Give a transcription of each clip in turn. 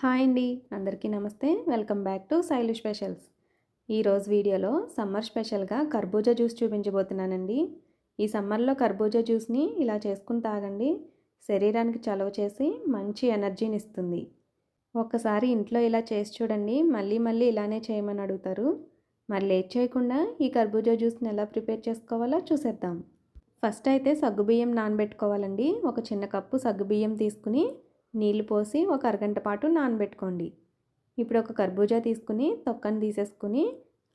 Hi అండి. అందరికీ నమస్తే. Welcome back to Sailu specials. ఈరోజు వీడియోలో సమ్మర్ స్పెషల్గా కర్బూజా జ్యూస్ చూపించబోతున్నానండి. ఈ సమ్మర్లో కర్బూజా జ్యూస్ని ఇలా చేసుకుని తాగండి. శరీరానికి చలవ చేసి మంచి ఎనర్జీని ఇస్తుంది. ఒక్కసారి ఇంట్లో ఇలా చేసి చూడండి. మళ్ళీ మళ్ళీ ఇలానే చేయమని అడుగుతారు. మరి లేట్ చేయకుండా ఈ కర్బూజా జ్యూస్ని ఎలా ప్రిపేర్ చేసుకోవాలో చూసేద్దాం. ఫస్ట్ అయితే సగ్గుబియ్యం నానబెట్టుకోవాలండి. ఒక చిన్న కప్పు సగ్గుబియ్యం తీసుకుని నీళ్ళు పోసి ఒక అరగంట పాటు నానబెట్టుకోండి. ఇప్పుడు ఒక కర్బూజా తీసుకుని తొక్కను తీసేసుకుని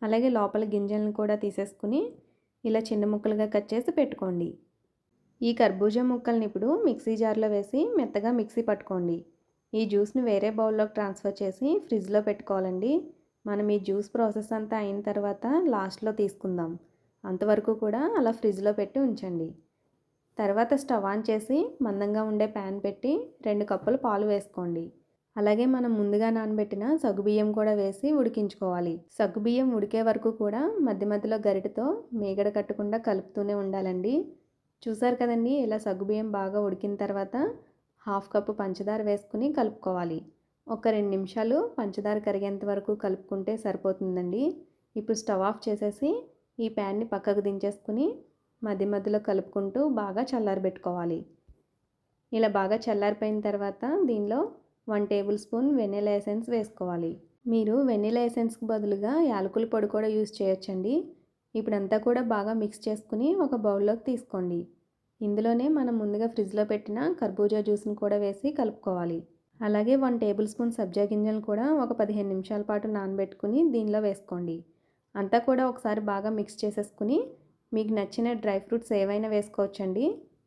అలాగే లోపల గింజలను కూడా తీసేసుకుని ఇలా చిన్న ముక్కలుగా కట్ చేసి పెట్టుకోండి. ఈ కర్బూజా ముక్కల్ని ఇప్పుడు మిక్సీ జార్లో వేసి మెత్తగా మిక్సీ పట్టుకోండి. ఈ జ్యూస్ని వేరే బౌల్లోకి ట్రాన్స్ఫర్ చేసి ఫ్రిడ్జ్లో పెట్టుకోవాలండి. మనం ఈ జ్యూస్ ప్రాసెస్ అంతా అయిన తర్వాత లాస్ట్లో తీసుకుందాం. అంతవరకు కూడా అలా ఫ్రిడ్జ్లో పెట్టి ఉంచండి. తర్వాత స్టవ్ ఆన్ చేసి మందంగా ఉండే ప్యాన్ పెట్టి రెండు కప్పులు పాలు వేసుకోండి. అలాగే మనం ముందుగా నానబెట్టిన సగ్గుబియ్యం కూడా వేసి ఉడికించుకోవాలి. సగ్గుబియ్యం ఉడికే వరకు కూడా మధ్య మధ్యలో గరిటతో మేగడ కట్టకుండా కలుపుతూనే ఉండాలండి. చూసారు కదండి ఇలా సగ్గుబియ్యం బాగా ఉడికిన తర్వాత హాఫ్ కప్పు పంచదార వేసుకుని కలుపుకోవాలి. ఒక రెండు నిమిషాలు పంచదార కరిగేంత వరకు కలుపుకుంటే సరిపోతుందండి. ఇప్పుడు స్టవ్ ఆఫ్ చేసేసి ఈ ప్యాన్ని పక్కకు దించేసుకుని మధ్య మధ్యలో కలుపుకుంటూ బాగా చల్లారబెట్టుకోవాలి ఇలా బాగా చల్లారిపోయిన తర్వాత దీనిలో one tablespoon vanilla essence వేసుకోవాలి. మీరు వెనిలా ఎసెన్స్కి బదులుగా యాలకుల పొడి కూడా యూజ్ చేయొచ్చండి. ఇప్పుడంతా కూడా బాగా మిక్స్ చేసుకుని ఒక బౌల్లోకి తీసుకోండి. ఇందులోనే మనం ముందుగా ఫ్రిడ్జ్లో పెట్టిన కర్బూజా జ్యూస్ని కూడా వేసి కలుపుకోవాలి. అలాగే వన్ టేబుల్ స్పూన్ సబ్జా గింజలు కూడా ఒక పదిహేను నిమిషాల పాటు నానబెట్టుకుని దీనిలో వేసుకోండి. అంతా కూడా ఒకసారి బాగా మిక్స్ చేసేసుకుని మీకు నచ్చిన డ్రై ఫ్రూట్స్ ఏవైనా వేసుకోవచ్చండి?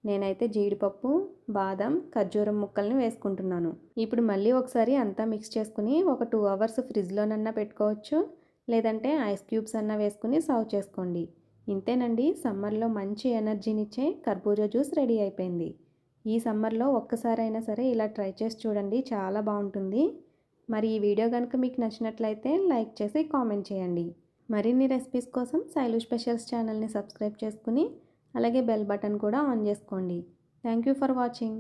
నేనైతే జీడిపప్పు బాదం ఖర్జూరం ముక్కల్ని వేసుకుంటున్నాను. ఇప్పుడు మళ్ళీ ఒకసారి అంతా మిక్స్ చేసుకుని ఒక టూ అవర్స్ ఫ్రిడ్జ్లోనన్నా పెట్టుకోవచ్చు. లేదంటే ఐస్ క్యూబ్స్ అన్నా వేసుకుని సర్వ్ చేసుకోండి. ఇంతేనండి సమ్మర్లో మంచి ఎనర్జీనిచ్చే కర్బూజా జ్యూస్ రెడీ అయిపోయింది. ఈ సమ్మర్లో ఒక్కసారైనా సరే ఇలా ట్రై చేసి చూడండి చాలా బాగుంటుంది. మరి ఈ వీడియో కనుక మీకు నచ్చినట్లయితే లైక్ చేసి కామెంట్ చేయండి. మరిన్ని రెసిపీస్ కోసం శైలు స్పెషల్స్ ఛానల్ని సబ్స్క్రైబ్ చేసుకుని అలాగే బెల్ బటన్ కూడా ఆన్ చేసుకోండి. Thank you for watching